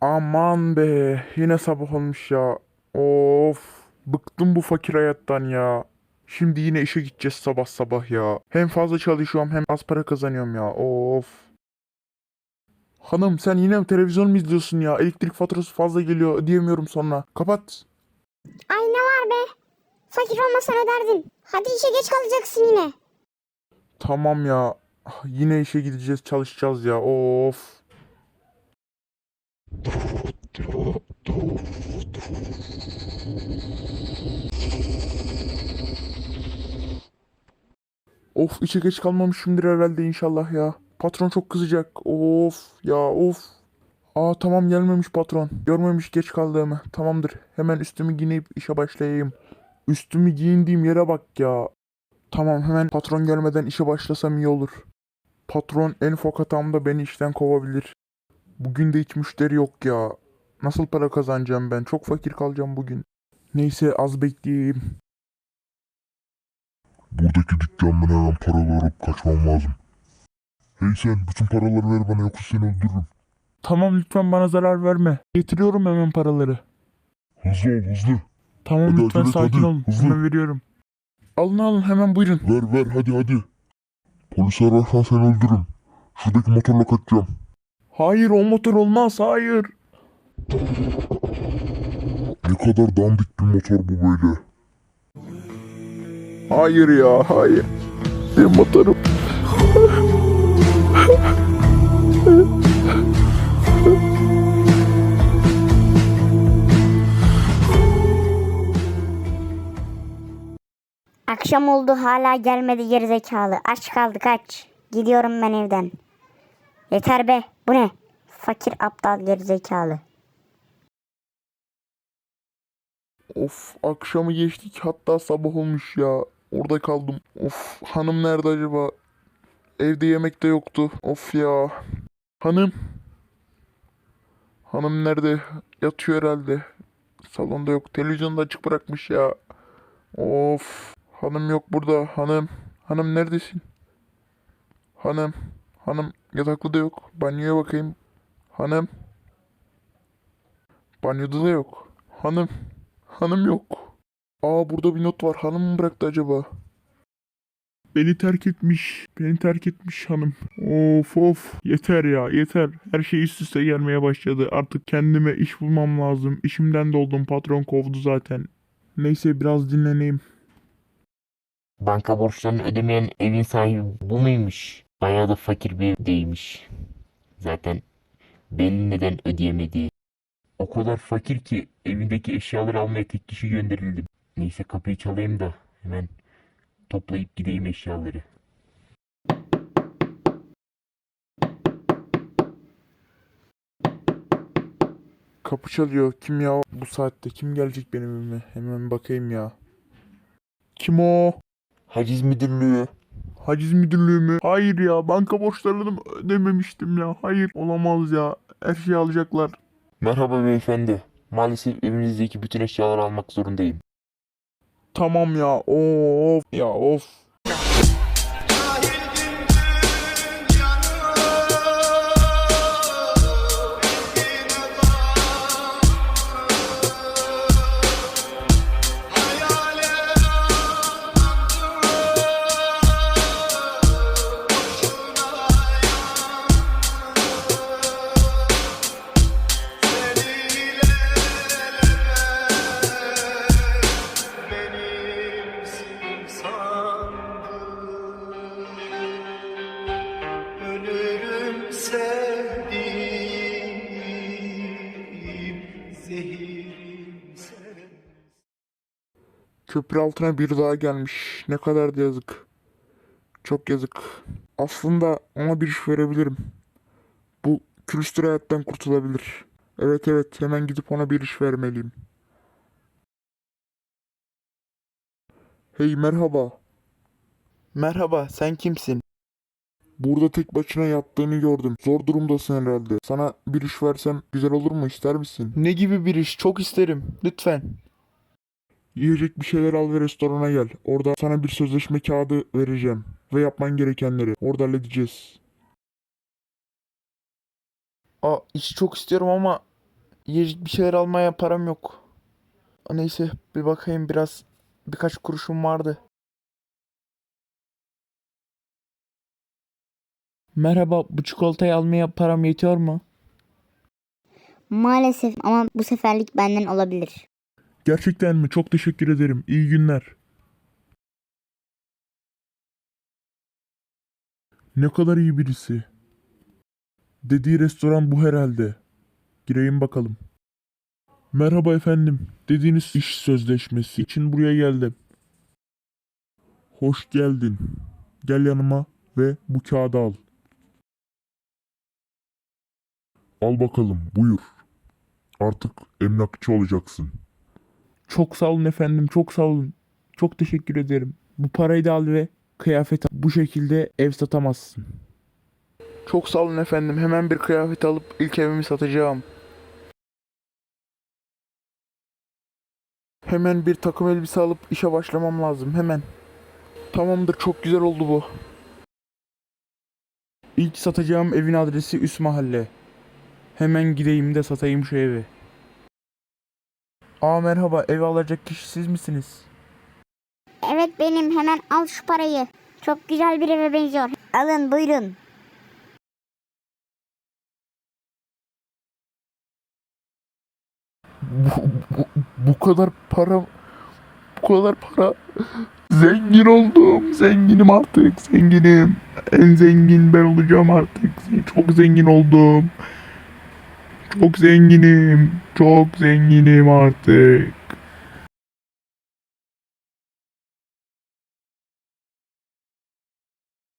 Aman be yine sabah olmuş ya. Of bıktım bu fakir hayattan ya. Şimdi yine işe gideceğiz sabah sabah ya. Hem fazla çalışıyorum hem az para kazanıyorum ya. Of. Hanım sen yine televizyon mu izliyorsun ya? Elektrik faturası fazla geliyor ödeyemiyorum sonra. Kapat. Ay ne var be? Fakir olmasan öderdin. Hadi işe geç kalacaksın yine. Tamam ya. Yine işe gideceğiz çalışacağız ya. Of. Of işe geç kalmamışımdır herhalde inşallah ya. Patron çok kızacak. Of ya of. Aa tamam gelmemiş patron. Görmemiş geç kaldığımı. Tamamdır. Hemen üstümü giyinip işe başlayayım. Üstümü giyindiğim yere bak ya. Tamam hemen patron gelmeden işe başlasam iyi olur. Patron en ufak hatamda beni işten kovabilir. Bugün de hiç müşteri yok ya. Nasıl para kazanacağım ben? Çok fakir kalacağım bugün. Neyse az bekleyeyim. Buradaki dükkandan hemen paraları alıp kaçmam lazım. Hey sen bütün paraları ver bana yoksa seni öldürürüm. Tamam lütfen bana zarar verme. Getiriyorum hemen paraları. Hızlı ol hızlı. Tamam Hadi, lütfen hadi, sakin hadi, olun. hızlı. Hemen veriyorum. Alın alın hemen buyurun. Ver ver hadi hadi. Polis ararsan seni öldürürüm. Şuradaki motorla kaçacağım. Hayır o motor olmaz hayır. Ne kadar dandik bir motor bu böyle. Hayır ya hayır. Bir motorum. Akşam oldu hala gelmedi gerizekalı. Aç kaldık aç. Gidiyorum ben evden. Yeter be. Bu ne? Fakir aptal gerizekalı. Of akşamı geçtik hatta sabah olmuş ya. Orada kaldım. Of hanım nerede acaba? Evde yemek de yoktu. Of ya. Hanım. Hanım nerede? Yatıyor herhalde. Salonda yok. Televizyonu da açık bırakmış ya. Of. Hanım yok burada. Hanım. Hanım neredesin? Hanım. Hanım yatakta da yok. Banyoya bakayım. Hanım. Banyoda da yok. Hanım. Hanım yok. Aa burada bir not var. Hanım mı bıraktı acaba? Beni terk etmiş. Beni terk etmiş hanım. Of of. Yeter ya yeter. Her şey üst üste gelmeye başladı. Artık kendime iş bulmam lazım. İşimden de oldum. Patron kovdu zaten. Neyse biraz dinleneyim. Banka borçlarını ödemeyen evin sahibi bu muymuş? Bayağı da fakir bir evdeymiş. Zaten belli neden ödeyemediği. O kadar fakir ki evindeki eşyaları almaya tek kişi gönderildi. Neyse kapıyı çalayım da hemen toplayıp gideyim eşyaları. Kapı çalıyor. Kim ya bu saatte? Kim gelecek benim evime? Hemen bakayım ya. Kim o? Haciz müdürlüğü. Haciz müdürlüğü mü? Hayır ya banka borçlarını ödememiştim ya. Hayır olamaz ya. Her şeyi alacaklar. Merhaba beyefendi. Maalesef evinizdeki bütün eşyaları almak zorundayım. Tamam ya. Of ya of. Köprü altına bir daha gelmiş. Ne kadar da yazık. Çok yazık. Aslında ona bir iş verebilirim. Bu külüstür hayattan kurtulabilir. Evet evet hemen gidip ona bir iş vermeliyim. Hey merhaba. Merhaba sen kimsin? Burada tek başına yattığını gördüm. Zor durumdasın herhalde. Sana bir iş versem güzel olur mu ister misin? Ne gibi bir iş? Çok isterim. Lütfen. Yiyecek bir şeyler al ve restorana gel. Orada sana bir sözleşme kağıdı vereceğim. Ve yapman gerekenleri. Orada halledeceğiz. Aa, işi çok istiyorum ama Yiyecek bir şeyler almaya param yok. Neyse bir bakayım biraz birkaç kuruşum vardı. Merhaba bu çikolatayı almaya param yetiyor mu? Maalesef ama bu seferlik benden olabilir. Gerçekten mi? Çok teşekkür ederim. İyi günler. Ne kadar iyi birisi. Dediği restoran bu herhalde. Gireyim bakalım. Merhaba efendim. Dediğiniz iş sözleşmesi için buraya geldim. Hoş geldin. Gel yanıma ve bu kağıdı al. Al bakalım, buyur. Artık emlakçı olacaksın. Çok sağ olun efendim çok sağ olun. Çok teşekkür ederim. Bu parayı da al ve kıyafet al. Bu şekilde ev satamazsın. Çok sağ olun efendim. Hemen bir kıyafet alıp ilk evimi satacağım. Hemen bir takım elbise alıp işe başlamam lazım. Hemen. Tamamdır. Çok güzel oldu bu. İlk satacağım evin adresi üst mahalle. Hemen gideyim de satayım şu evi. Aa merhaba. Ev alacak kişi siz misiniz? Evet benim hemen al şu parayı. Çok güzel bir eve benziyor. Alın buyurun. bu, bu, bu kadar para bu kadar para zengin oldum zenginim artık zenginim en zengin ben olacağım artık çok zengin oldum çok zenginim. Çok zenginim artık